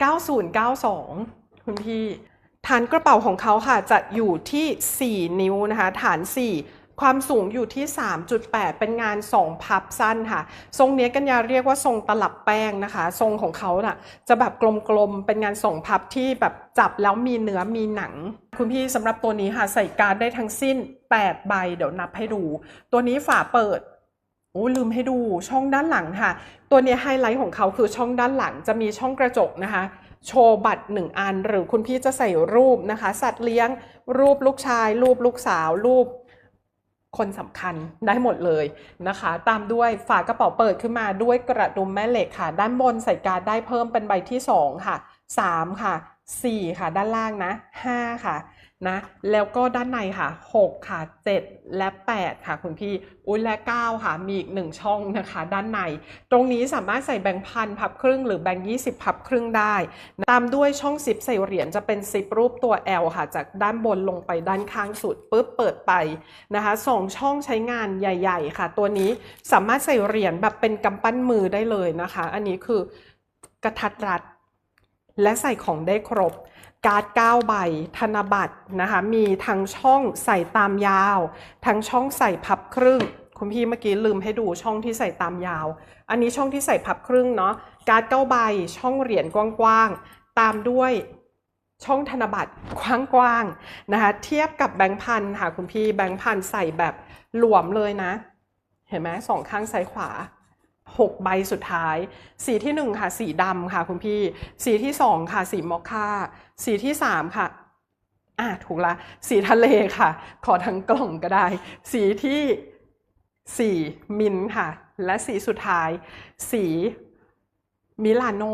9092 คุณพี่ ฐานกระเป๋าของเขาค่ะ จะอยู่ที่ 4 นิ้วนะคะ ฐาน 4 ความสูงอยู่ที่ 3.8 เป็นงาน 2 พับสั้นค่ะ ทรงเนี้ยกัญญาเรียกว่าทรงตลับแป้งนะคะ ทรงของเขาน่ะจะแบบกลมๆ เป็นงาน2พับที่แบบจับแล้วมีเนื้อมีหนัง คุณพี่สำหรับตัวนี้ค่ะ ใส่การ์ดได้ทั้งสิ้น 8 ใบ เดี๋ยวนับให้ดู ตัวนี้ฝาเปิด โอ้ลืมให้ดูช่องด้านหลังค่ะ ตัวนี้ไฮไลท์ของเขาคือช่องด้านหลังจะมีช่องกระจกนะคะ โชว์บัตรหนึ่งอัน หรือคุณพี่จะใส่รูปนะคะ สัตว์เลี้ยง รูปลูกชาย รูปลูกสาว รูปคนสำคัญได้หมดเลยนะคะ ตามด้วยฝากระเป๋าเปิดขึ้นมาด้วยกระดุมแม่เหล็กค่ะ ด้านบนใส่การ์ดได้เพิ่มเป็นใบที่ 2 ค่ะ 3 ค่ะ 4 ค่ะ ด้านล่างนะ 5 ค่ะนะแล้วก็ด้านในค่ะ 6 ค่ะ 7 และ 8 ค่ะ คุณพี่อุ้ยและ 9 ค่ะ มีอีก 1 ช่องนะคะ ด้านใน ตรงนี้สามารถใส่แบงค์พันพับครึ่งหรือแบงค์20 พับครึ่งได้ ตามด้วยช่องซิปใส่เหรียญจะเป็นซิปรูปตัว L ค่ะ จากด้านบนลงไปด้านข้างสุดปุ๊บเปิดไปนะคะสองช่องใช้งานใหญ่ ๆ ค่ะ ตัวนี้สามารถใส่เหรียญแบบเป็นกำปั้นมือได้เลยนะคะ อันนี้คือกระทัดรัด และใส่ของได้ครบ การ์ด9ใบ ธนบัตรนะคะ มีทั้งช่องใส่ตามยาว ทั้งช่องใส่พับครึ่ง คุณพี่เมื่อกี้ลืมให้ดูช่องที่ใส่ตามยาว อันนี้ช่องที่ใส่พับครึ่งเนาะ การ์ด9ใบ ช่องเหรียญกว้างๆ ตามด้วยช่องธนบัตรกว้างๆนะคะ เทียบกับแบงค์พันค่ะคุณพี่ แบงค์พันใส่แบบหลวมเลยนะ เห็นไหมสองข้างซ้ายขวา 6 ใบสุดท้าย สีที่ 1 ค่ะ สีดำค่ะคุณพี่ สีที่ 2 ค่ะ สีมอคค่า สีที่ 3 ค่ะอะถูกละ สีทะเลค่ะ ขอทั้งกล่องก็ได้ สีที่4มินค่ะ และสีสุดท้าย สีมิลานโน